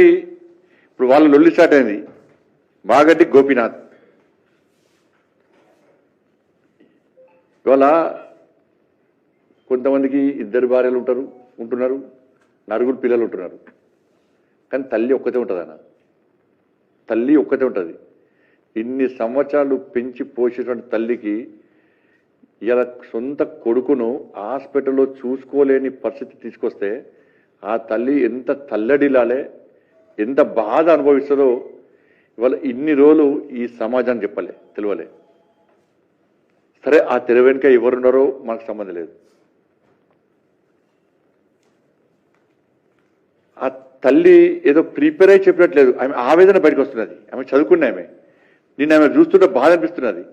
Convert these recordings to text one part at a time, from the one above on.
ఇప్పుడు వాళ్ళ లొల్లి స్టార్ట్ అయింది. మాగడ్డి గోపీనాథ్. ఇవాళ కొంతమందికి ఇద్దరు భార్యలు ఉంటారు ఉంటున్నారు నలుగురు పిల్లలు ఉంటున్నారు. కానీ తల్లి ఒక్కతే ఉంటుంది అన్న. తల్లి ఒక్కతే ఉంటుంది. ఇన్ని సంవత్సరాలు పెంచి పోసేటువంటి తల్లికి ఇలా సొంత కొడుకును హాస్పిటల్లో చూసుకోలేని పరిస్థితి తీసుకొస్తే ఆ తల్లి ఎంత తల్లడిలాలే ఎంత బాధ అనుభవిస్తుందో ఇవాళ ఇన్ని రోజులు ఈ సమాజాన్ని చెప్పలే తెలియలే సరే ఆ తెర వెనుక ఎవరున్నారో మనకు సంబంధం లేదు. ఆ తల్లి ఏదో ప్రిపేర్ అయి చెప్పినట్లేదు. ఆమె ఆవేదన బయటకు వస్తున్నది. ఆమె చదువుకున్న ఆమె. నిన్న ఆమె చూస్తుంటే బాధ అనిపిస్తున్నది.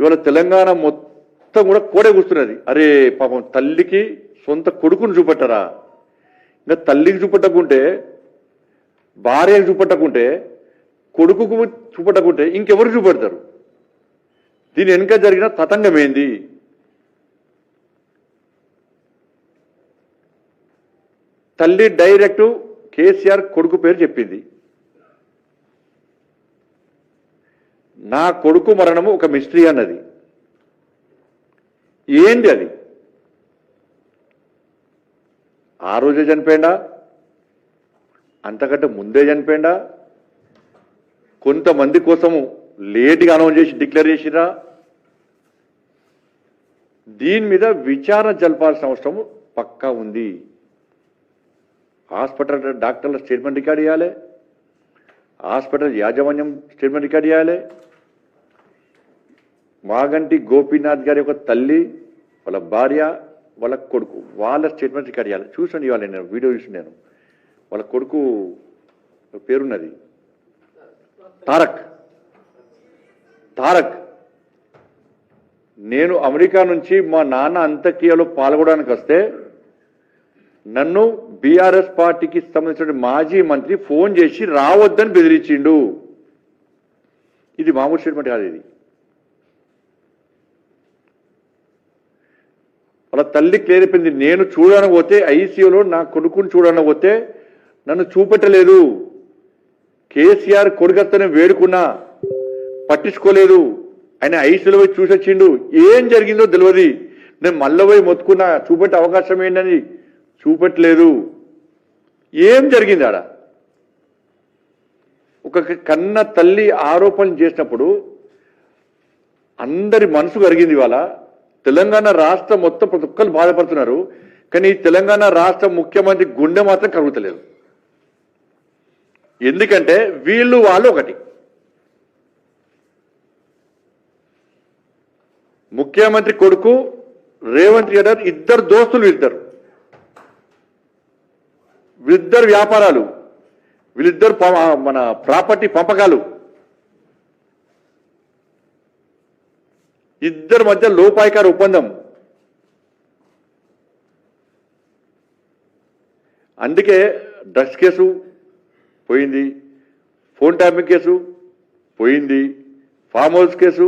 ఇవాళ తెలంగాణ మొత్తం కూడా కోడే కూస్తున్నది. అరే పాపం తల్లికి సొంత కొడుకును చూపెట్టరా? ఇంకా తల్లికి చూపెట్టకుంటే భార్యను చూపెట్టకుంటే కొడుకుకు చూపెట్టకుంటే ఇంకెవరు చూపెడతారు? దీని వెనుక జరిగిన తతంగం తల్లి డైరెక్ట్ కేసీఆర్ కొడుకు పేరు చెప్పింది. నా కొడుకు మరణము ఒక మిస్టరీ అన్నది. ఏంది అది? ఆ రోజే చనిపోయిందా అంతకంటే ముందే చనిపోయిందా కొంతమంది కోసము లేట్గా అనౌన్స్ చేసి డిక్లేర్ చేసిరా దీని మీద విచారణ జరపాల్సిన అవసరం పక్కా ఉంది. హాస్పిటల్ డాక్టర్ల స్టేట్మెంట్ రికార్డ్ చేయాలి. హాస్పిటల్ యాజమాన్యం స్టేట్మెంట్ రికార్డ్ చేయాలి. మాగంటి గోపీనాథ్ గారి యొక్క తల్లి వాళ్ళ భార్య వాళ్ళ కొడుకు వాళ్ళ స్టేట్మెంట్ రికార్డ్ చేయాలి. చూసాను ఇవాళ నేను వీడియో చూసి నేను. వాళ్ళ కొడుకు పేరున్నది. తారక్. తారక్. నేను అమెరికా నుంచి మా నాన్న అంత్యక్రియలో పాల్గొనడానికి వస్తే నన్ను బీఆర్ఎస్ పార్టీకి సంబంధించిన మాజీ మంత్రి ఫోన్ చేసి రావద్దని బెదిరించిండు. ఇది మామూలు స్టేట్మెంట్ కాదు ఇది. వాళ్ళ తల్లి క్లియర్ అయిపోయింది నేను చూడడానికి పోతే ఐసీయూలో నా కొడుకుని చూడడానికి పోతే నన్ను చూపెట్టలేదు. కేసీఆర్ కొడుకత్తని వేడుకున్నా పట్టించుకోలేదు. ఆయన ఐసీలో పోయి చూసొచ్చిండు. ఏం జరిగిందో తెలియదు నేను మళ్ళీ పోయి మొత్తుకున్నా చూపెట్టే అవకాశం ఏంటని చూపెట్టలేదు. ఏం జరిగింది ఆడ? ఒక కన్న తల్లి ఆరోపణలు చేసినప్పుడు అందరి మనసు కరిగింది ఇవాళ. తెలంగాణ రాష్ట్రం మొత్తం ప్రతి ఒక్కరు బాధపడుతున్నారు. కానీ ఈ తెలంగాణ రాష్ట్ర ముఖ్యమంత్రి గుండె మాత్రం కరుగుతలేదు. ఎందుకంటే వీళ్ళు వాళ్ళు ఒకటి. ముఖ్యమంత్రి కొడుకు రేవంత్ రెడ్డి ఇద్దరు దోస్తులు ఇద్దరు వీళ్ళిద్దరు వ్యాపారాలు వీళ్ళిద్దరు ప- మన ప్రాపర్టీ పంపకాలు. ఇద్దరి మధ్య లోపాయికార ఒప్పందం. అందుకే డ్రగ్స్ కేసు పోయింది. ఫోన్ ట్యాపింగ్ కేసు పోయింది. ఫామ్ హౌస్ కేసు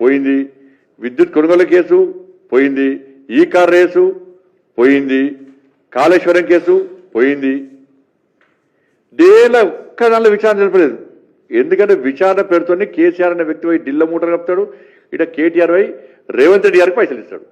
పోయింది. విద్యుత్ కొనుగోలు కేసు పోయింది. ఈ కార్ రేసు పోయింది. కాళేశ్వరం కేసు పోయింది. డేలా ఒక్క దానిలో విచారణ జరపలేదు. ఎందుకంటే విచారణ పేరుతోనే కేసీఆర్ అనే వ్యక్తి పోయి ఢిల్ల మూట ఇట కేటీఆర్ పోయి రేవంత్ రెడ్డి గారికి పైసలు ఇస్తాడు